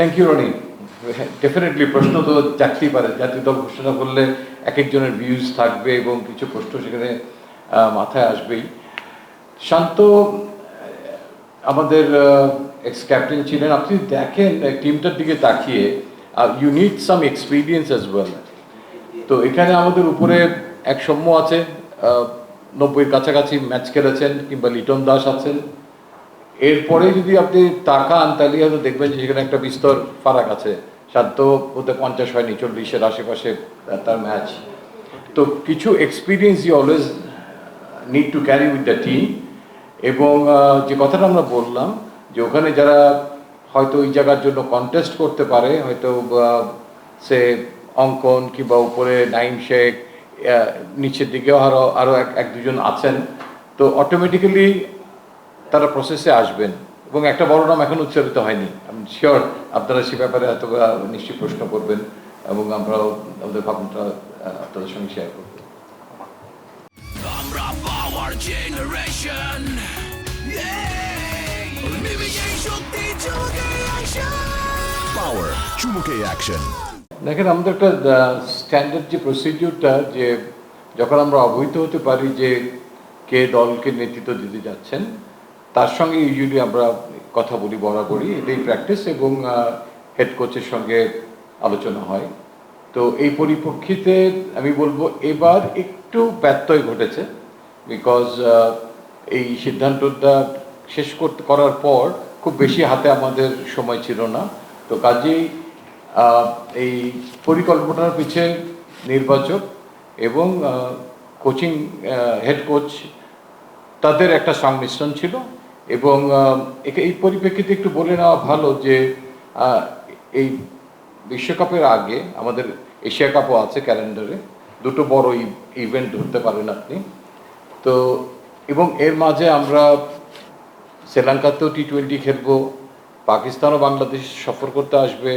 Thank you Roni definitely প্রশ্ন তো চাকতেই পারে। জাতীয় দল ঘোষণা করলে এক একজনের ভিউজ থাকবে এবং কিছু প্রশ্ন সেখানে মাথায় আসবেই। শান্ত, আমাদের এক্স ক্যাপ্টেন ছিলেন। আপনি দেখেন টিমটার দিকে তাকিয়ে you need some experience as well তো এখানে আমাদের উপরে এক সৌম্য আছে নব্বইয়ের কাছাকাছি ম্যাচ খেলেছেন কিংবা লিটন দাস আছেন। এরপরে যদি আপনি তাকান তাহলে হয়তো দেখবেন যে সেখানে একটা বিস্তর ফারাক আছে। শান্ত হতে পঞ্চাশ হয়নি, চল্লিশের আশেপাশে তার ম্যাচ তো কিছু experience you always need to carry with the team এবং যে কথাটা আমরা বললাম, যে ওখানে যারা হয়তো ওই জায়গার জন্য কন্টেস্ট করতে পারে, হয়তো সে অঙ্কন কিংবা উপরে নাইম শেখ নিচের দিকেও আরও আরও এক এক দুজন আছেন। তো অটোমেটিক্যালি তারা প্রসেসে আসবেন। এবং একটা বড় নাম এখন উচ্চারিত হয়নি। আমি শিওর আপনারা সে ব্যাপারে এত নিশ্চয়ই প্রশ্ন করবেন এবং আমরাও আমাদের ভাবনাটা আপনাদের সঙ্গে শেয়ার করব। আমরা পাওয়ার জেনারেশন নিবিয়ে অ্যাকশন চুমুকে অ্যাকশন দেখেন আমাদের একটা স্ট্যান্ডার্ড যে প্রসিডিউরটা যে যখন আমরা অবহিত হতে পারি যে কে দলকে নেতৃত্ব দিতে যাচ্ছেন তার সঙ্গে ইউজুয়ালি আমরা কথা বলি বরাবরই এটাই প্র্যাকটিস এবং হেড কোচের সঙ্গে আলোচনা হয়। তো এই পরিপ্রেক্ষিতে আমি বলব এবার একটু ব্যত্যয় ঘটেছে বিকজ এই সিদ্ধান্তটা শেষ করতে করার পর খুব বেশি হাতে আমাদের সময় ছিল না। তো কাজেই এই পরিকল্পনার পিছে নির্বাচক এবং কোচিং হেড কোচ তাদের একটা সংমিশ্রণ ছিল। এবং এই পরিপ্রেক্ষিতে একটু বলে নেওয়া ভালো যে এই বিশ্বকাপের আগে আমাদের এশিয়া কাপও আছে ক্যালেন্ডারে। দুটো বড় ইভেন্ট ধরতে পারেন আপনি। তো, এবং এর মাঝে আমরা শ্রীলঙ্কাতেও টি টোয়েন্টি খেলব পাকিস্তানও বাংলাদেশ সফর করতে আসবে,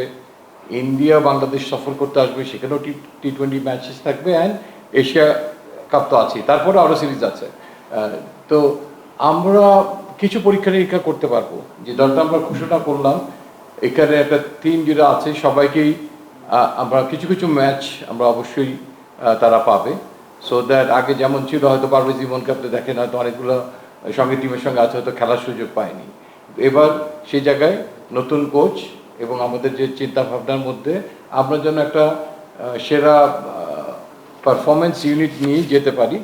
ইন্ডিয়া বাংলাদেশ সফর করতে আসবে, সেখানেও টি টি টোয়েন্টি ম্যাচেস থাকবে অ্যান্ড এশিয়া কাপ তো আছেই। তারপরে আরও সিরিজ আছে। তো আমরা কিছু পরীক্ষা নিরীক্ষা করতে পারব। যে দলটা আমরা ঘোষণা করলাম, এখানে একটা টিম যেটা আছে, সবাইকেই আমরা কিছু কিছু ম্যাচ আমরা অবশ্যই তারা পাবে। সো দ্যাট আগে যেমন ছিল, হয়তো পারভেজ ইমনকে আপনি দেখেন, হয়তো অনেকগুলো সঙ্গে টিমের সঙ্গে আছে, হয়তো খেলার সুযোগ পায়নি। এবার সেই জায়গায় নতুন কোচ এবং আমাদের যে চিন্তা ভাবনার মধ্যে, আমরা যেন একটা সেরা পারফরমেন্স ইউনিট নিয়ে যেতে পারি।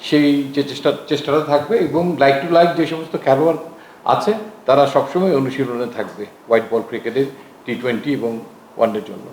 সেই যে চেষ্টা, চেষ্টাটা থাকবে এবং লাইক টু লাইক যে সমস্ত খেলোয়াড় আছে, তারা সবসময় অনুশীলনে থাকবে হোয়াইট বল ক্রিকেটের টি টোয়েন্টি এবং ওয়ানডের জন্য।